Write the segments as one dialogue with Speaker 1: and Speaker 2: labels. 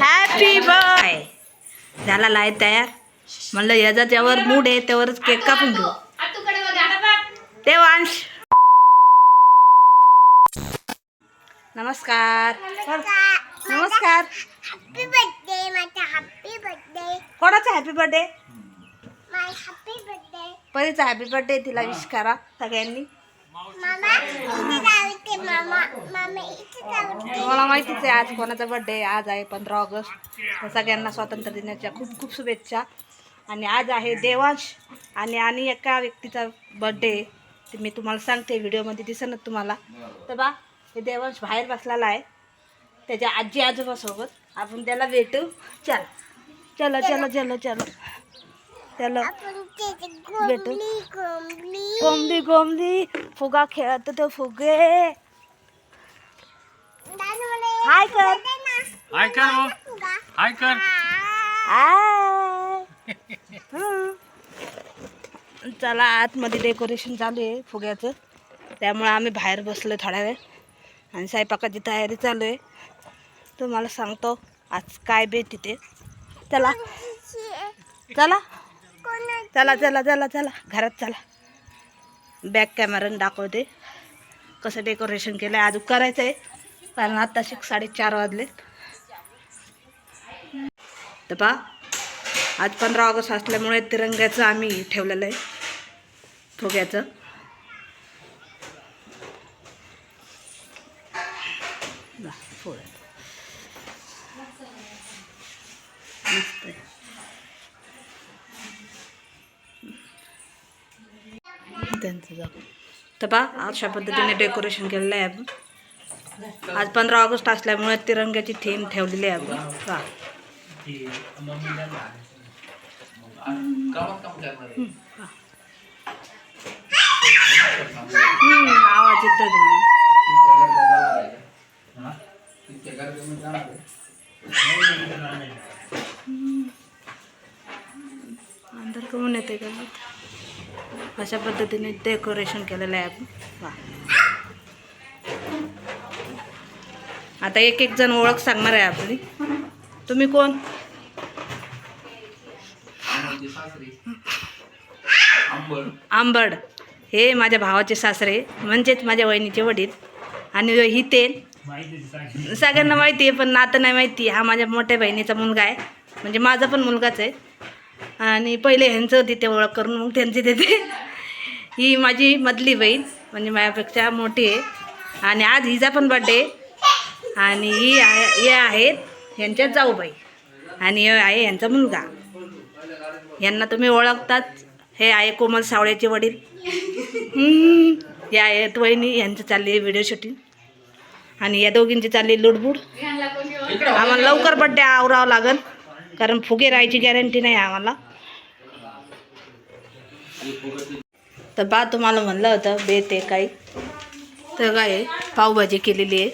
Speaker 1: Happy bye झाला लाय तयार. म्हणलं याचा त्यावर मूड आहे त्यावरच केक कापून घेऊ. देवांश नमस्कार. नमस्कार.
Speaker 2: हॅपी बर्थडे माझा हॅपी बर्थडे
Speaker 1: कोणाचा happy birthday
Speaker 2: my happy birthday
Speaker 1: परीचा happy birthday तिला विश करा सगळ्यांनी. मला माहितीच आहे आज कोणाचा बर्थडे आज आहे पंधरा ऑगस्ट. तर सगळ्यांना स्वातंत्र्य दिनाच्या खूप खूप शुभेच्छा. आणि आज आहे देवांश. आणि आणि एका व्यक्तीचा बर्थडे ते मी तुम्हाला सांगते व्हिडिओमध्ये दिसणार तुम्हाला. तर बा हे देवांश बाहेर बसलेला आहे. त्याच्या आजी आजोबासोबत आपण त्याला भेटू. चल. चलो चलो चलो चलो. चलो भेटू. कोंबली कोंबली फुगा खेळत तो फुगे. हाय कर.
Speaker 3: हाय कर हो. हाय कर.
Speaker 1: आय. हं. चला आतमध्ये डेकोरेशन चालू आहे फुग्याचं. त्यामुळे आम्ही बाहेर बसलो थोड्या वेळ. आणि स्वयंपाकाची तयारी चालू आहे. तुम्हाला सांगतो आज काय बे तिथे चला. चला. चला चला चला चला. घरात चला. बॅक कॅमेराने दाखवते. कसं डेकोरेशन केलं आहे अजून करायचं आहे कारण आता शिक साडेचार वाजले. तर पहा आज पंधरा ऑगस्ट असल्यामुळे तिरंग्याचं आम्ही ठेवलेलं आहे. फुग्याचं त्यांचं जाऊ. तर पहा अशा पद्धतीने डेकोरेशन केलेलं आहे आपण. आज पंधरा ऑगस्ट असल्यामुळे तिरंग्याची थीम ठेवलेली आहे आवाज येतो अंदर कमून येते का? अशा पद्धतीने डेकोरेशन केलेलं आहे आपण आता एक एक जण ओळख सांगणार आहे आपली. तुम्ही कोण? आंबड. हे माझ्या भावाचे सासरे म्हणजेच माझ्या वहिनीचे वडील. आणि ही तेल सगळ्यांना माहिती आहे पण नातं नाही माहिती. हा माझ्या मोठ्या बहिणीचा मुलगा आहे. म्हणजे माझा पण मुलगाच आहे. आणि पहिले ह्यांचं तिथे ओळख करून मग त्यांची देते ही माझी मधली बहीण म्हणजे माझ्यापेक्षा मोठी आहे. आणि आज हिचा पण बड्डे आणि ही आहे हे आहेत यांच्या जाऊबाई. आणि हे आहे यांचा मुलगा. यांना तुम्ही ओळखतात? हे आहे कोमल सावळ्याचे वडील. या हे आहेत वहिनी यांचं चालली आहे व्हिडिओ शूटिंग आणि या दोघींची चालली लुडबुड. आम्हाला लवकर बड्डे आवरावं लागेल कारण फुगे राहायची गॅरंटी नाही आम्हाला. तर बा तुम्हाला म्हणलं होतं बेत आहे काही. तर काय आहे, पावभाजी केलेली आहे.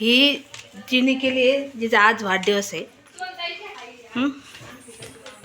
Speaker 1: ही जिने केली आहे जिचा आज वाढदिवस आहे.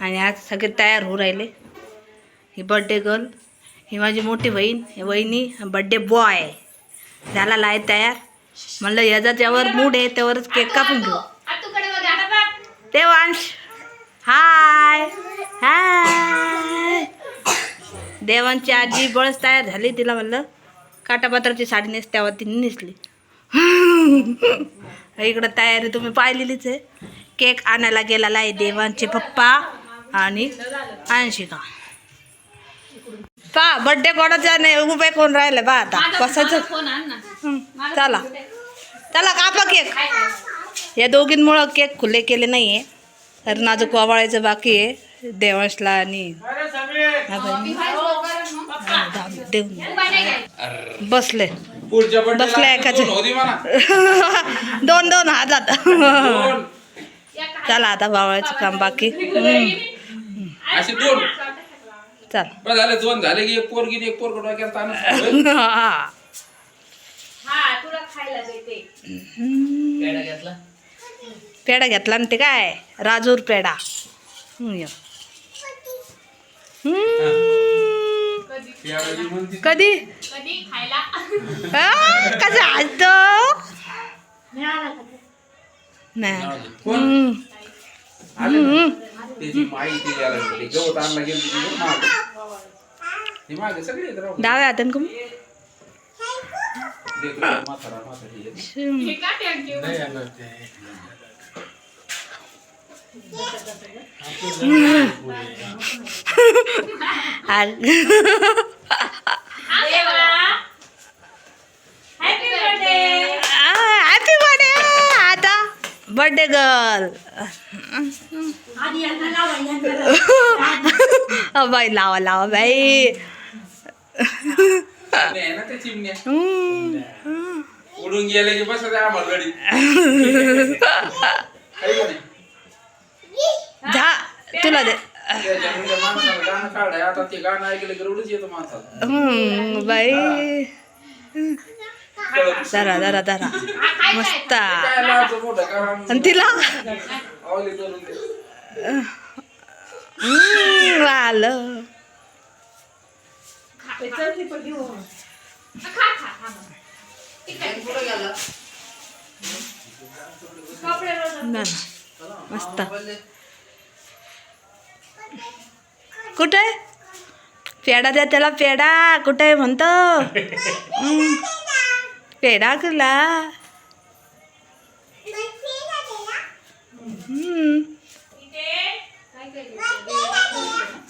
Speaker 1: आणि आज सगळे तयार होऊ राहिले. ही बड्डे गर्ल ही माझी मोठी बहीण ही वहिनी बड्डे बॉय झाला लाय तयार. म्हणलं याचा ज्यावर मूड आहे त्यावरच केक कापून घेऊ. देवांश हाय हाय देवांची आजी बळच तयार झाली तिला म्हणलं. काटापात्राची साडी नेस त्यावर तिने नेसली. इकडं तयारी तुम्ही पाहिलेलीच आहे. केक आणायला गेलेला आहे देवांचे पप्पा आणि अंशिका. पा बड्डे कोणाचा नाही उभे कोण राहिले? बा आता. बसायचं. हं, चला. चला कापा केक. या दोघींमुळं केक खुले केले नाही आहे तर नाजूक वावळायचं बाकी आहे. देवांशला आणि हा. हा, दे, देऊन. बसले.
Speaker 3: पुढच्या
Speaker 1: बसल्या एकाचे. दोन दोन हातात चला आता भावायचं काम बाकी. हम्म,
Speaker 3: असे दोन.
Speaker 1: चल.
Speaker 3: झाले दोन झाले की एक पोरगी आणि एक पोरग
Speaker 1: पेढा घेतला? ना ते काय? राजूर पेढा. हम्म, य. हम्म.
Speaker 3: त्यावेळी म्हणते,
Speaker 1: कधी? कसं
Speaker 3: राव.
Speaker 1: डाव्या हातान कमी हॅपी बर्थडे आता बर्थडे गर्ल बाई लावा लावा बाई.
Speaker 3: उडून गेले की बस आम्हाला
Speaker 1: तुला दे. हम्म, बाई.
Speaker 3: कळत
Speaker 1: जरा जरा जरा मस्त. आणि तिला? आलं. मस्त. कुठे? पेडा द्या त्याला पेडा कुठे म्हणतो. पेडा कुला? हम्म.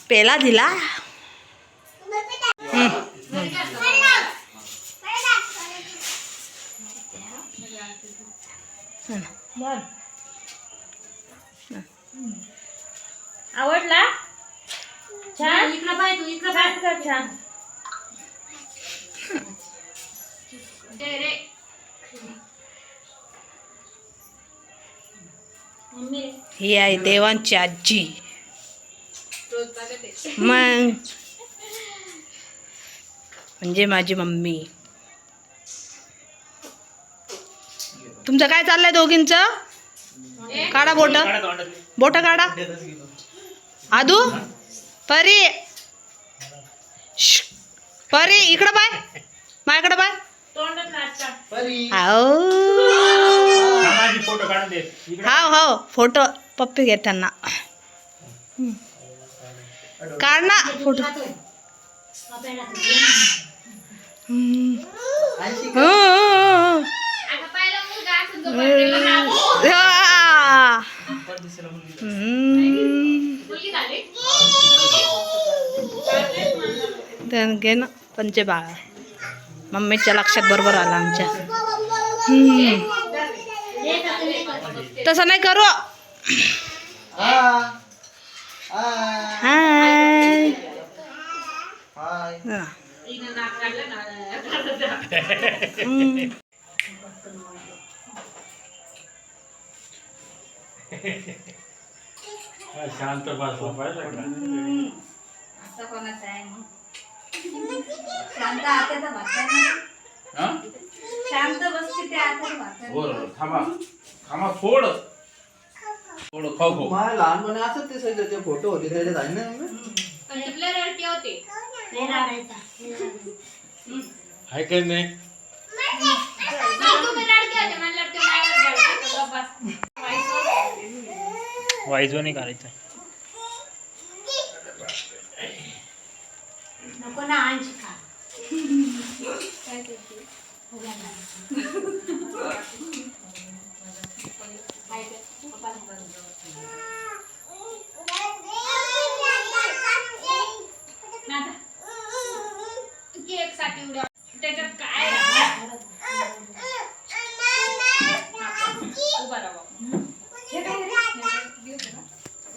Speaker 1: पेला दिला.
Speaker 4: आवडला? छान? इकडं पाय तू इकडं पाय. कर छान.
Speaker 1: ही आहे देवांची आजी. मग. म्हणजे माझी मम्मी. तुमचं काय चाललंय दोघींचं? काढा बोट. बोट काढा. आदू परी. परी इकडं पाय. माझ्याकडं पाय.
Speaker 4: तोंडात नाचता.
Speaker 1: आओ
Speaker 5: फोटो काढून दे. इकडे.
Speaker 1: हा हो फोटो पप्पी घेताना हम्म. काढ ना फोटो. हम्म. हो, हो, हो. हा. हम्म. तर घे ना पंचे बाळा. मम्मीच्या लक्षात बरोबर आला आमच्या. तसं नाही करू. हाय हा.
Speaker 5: शांत बसला पाहिजे
Speaker 3: हा?
Speaker 4: शांत बसते ते आता
Speaker 3: बरं थांबा. थांबा थोडं थोडं खाऊ खाऊ.
Speaker 6: मला लहानपणी असंच ते सगळे ते फोटो होते त्याच्यात आहे ना
Speaker 5: आहे का नाही. वाईजो नाही करायचं
Speaker 4: नको ना खा. केकसाठी उड्या त्याच्यात काय? उभा राहा.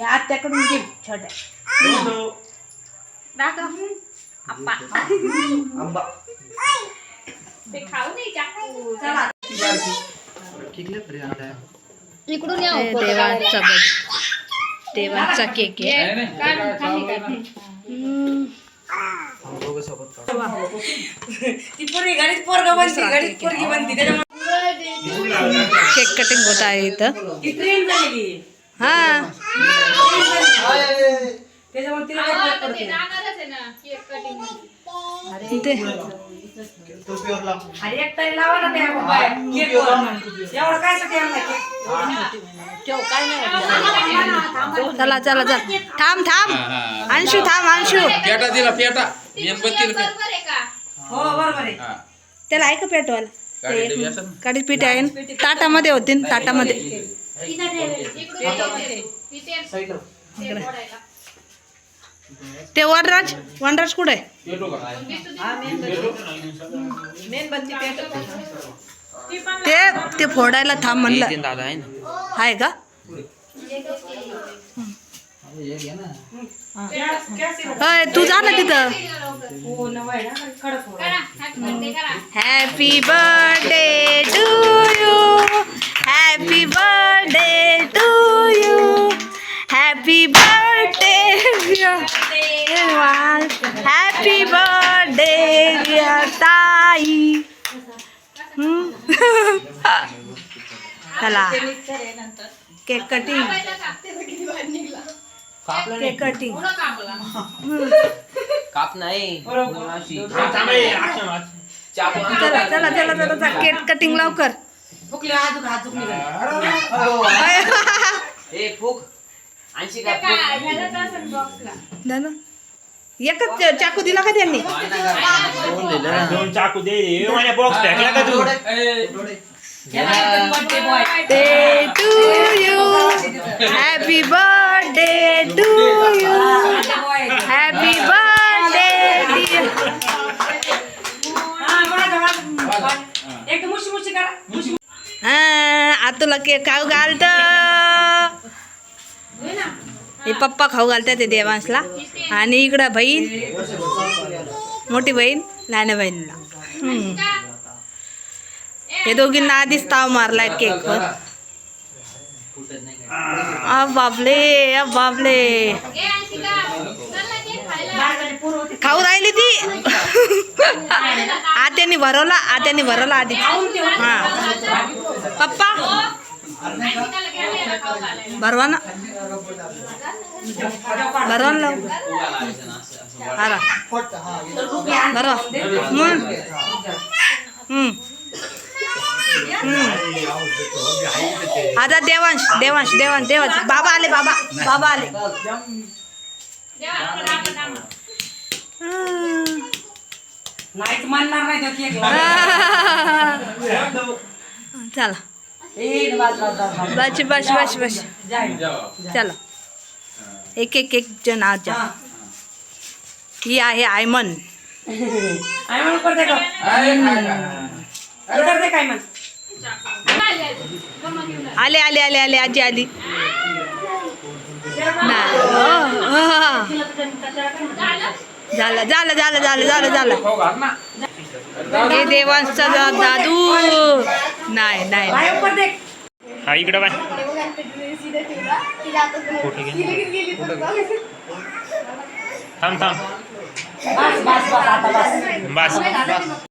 Speaker 1: हे आत्याकडून घे छोट्या.
Speaker 6: आंबा.
Speaker 4: ते खाऊ चाकू
Speaker 6: आणलाय.
Speaker 4: इकडून या
Speaker 1: हे देवाचा बड देवाचा केक आहे.
Speaker 3: ते चालू. आहे ना.
Speaker 1: हम्म.
Speaker 6: आम्ही दोघं सोबत काढू.
Speaker 1: केक कटिंग होत आहे इथं. हा. ते.
Speaker 6: लाव.
Speaker 1: चला चला चल. थांब थांब.
Speaker 3: हा, हा.
Speaker 1: अंशू थांब अंशू.
Speaker 3: पेटा दिला पेटा. मेणबत्तीला पेटा हा
Speaker 1: त्याला आहे. का पेटवायला.
Speaker 3: गाडी डबी असेल ना?
Speaker 1: काडी पीठ आहे ना? ताटामध्ये. होती ना ताटामध्ये. ते वनराज वनराज कुठे? आहे
Speaker 3: का
Speaker 1: ते ते फोडायला थांब म्हणलं. आहे का
Speaker 6: अरे हे घे ना.
Speaker 1: अय तू जा ना तिथं. Happy birthday to you happy birthday to you happy birthday happy birthday ताई. चला. केक कटिंग केक कटिंग
Speaker 7: काप नाही.
Speaker 1: चला चला चला चला चला. केक कटिंग लवकर.
Speaker 7: ए फुक. ऐंशी का फुक?
Speaker 1: ना ना. एकच चाकू दिला का त्यांनी?
Speaker 5: दोन चाकू दे. रे माझ्या बॉक्स फेकला का तू?
Speaker 1: Birthday to you happy birthday to you happy birthday तुला केक खाऊ घालत. हे पप्पा खाऊ घालतात ते देवांशला आणि इकडं बहीण मोठी बहीण लहान बहिणीला. हे दोघींना आधीच ताव मारलाय केकवर. आ बाबले अ बाबले खाऊ राहिली ती. आत्याने भरवला आत्याने भरवला आधी. हा. पप्पा भरवा ना भरवा ना. हा ना. भरवा. हम्म. आता देवांश देवांश देवांश देवांश बाबा आले बाबा बाबा आले चला बस बस बस बस चला एक एक एक जण आज जा ही आहे आयमन
Speaker 3: आहे काय काय
Speaker 1: आले आले आले आले आजी आली. हो, हो. झालं झालं झालं झालं झालं झालं हे देवांचा दादू. नाही नाही.
Speaker 5: हा इकडे बाय. थांब थांब. बस.